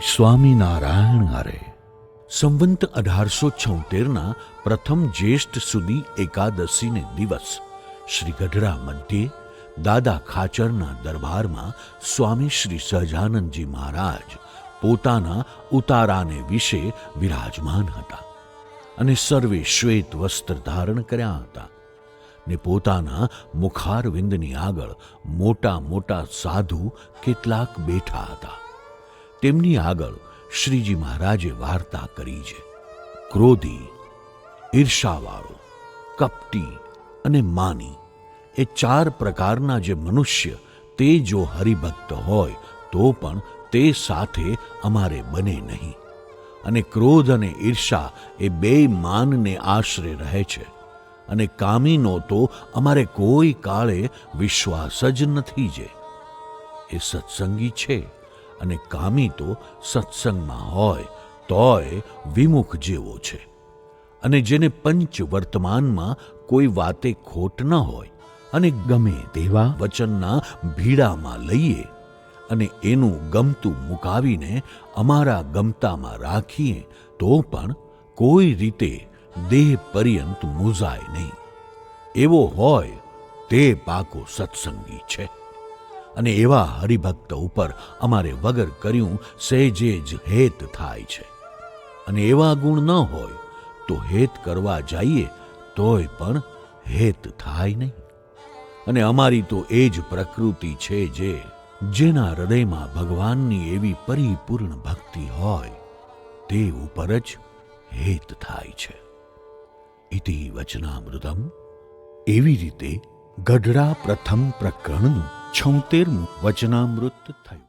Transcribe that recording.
સ્વામિનારાયણ હરે સંવંત અઢારસો છોતેરના પ્રથમ જ્યેષ્ઠ સુધી એકાદશીને દિવસ શ્રી ગઢડા મધ્યે દાદા ખાચરના દરબારમાં સ્વામી શ્રી સહજાનંદજી મહારાજ પોતાના ઉતારાને વિશે વિરાજમાન હતા અને સર્વે શ્વેત વસ્ત્ર ધારણ કર્યા હતા ને પોતાના મુખારવિંદની આગળ મોટા મોટા સાધુ કેટલાક બેઠા હતા. તેમની આગળ શ્રીજી મહારાજે વાર્તા કરી છે. ક્રોધી, ઈર્ષાવાળો, કપટી અને માની એ ચાર પ્રકારના જે મનુષ્ય તે જો હરિભક્ત હોય તો પણ તે સાથે અમારે બને નહીં. અને ક્રોધ અને ઈર્ષા એ બે માનને આશરે રહે છે. અને કામીનો તો અમારે કોઈ કાળે વિશ્વાસ જ નથી જે. એ સત્સંગી છે. અને કામી તો સત્સંગમાં હોય, તોય વિમુખ જેવો છે. અને જેને પંચ વર્તમાનમાં કોઈ વાતે ખોટ ન હોય, અને ગમે તેવા વચનના ભીડામાં લઈએ, અને એનું ગમતું મુકાવીને અમારા ગમતામાં રાખીએ, તો પણ કોઈ રીતે દેહ પર્યંત મૂઝાય નહીં. એવો હોય તે પાકો સત્સંગી છે. અને એવા હરિભક્ત ઉપર અમારે વગર કર્યું સહેજે જ હેત થાય છે. અને એવા ગુણ ન હોય તો હેત કરવા જઈએ તોય પણ હેત થાય નહીં. અને અમારી તો એ જ પ્રકૃતિ છે જે જેના હૃદયમાં ભગવાનની એવી પરિપૂર્ણ ભક્તિ હોય તે ઉપર જ હેત થાય છે. ઇતિ વચનામૃતમ. એવી રીતે ગઢડા પ્રથમ પ્રકરણનું છોતેરમું વચનામૃત થયું.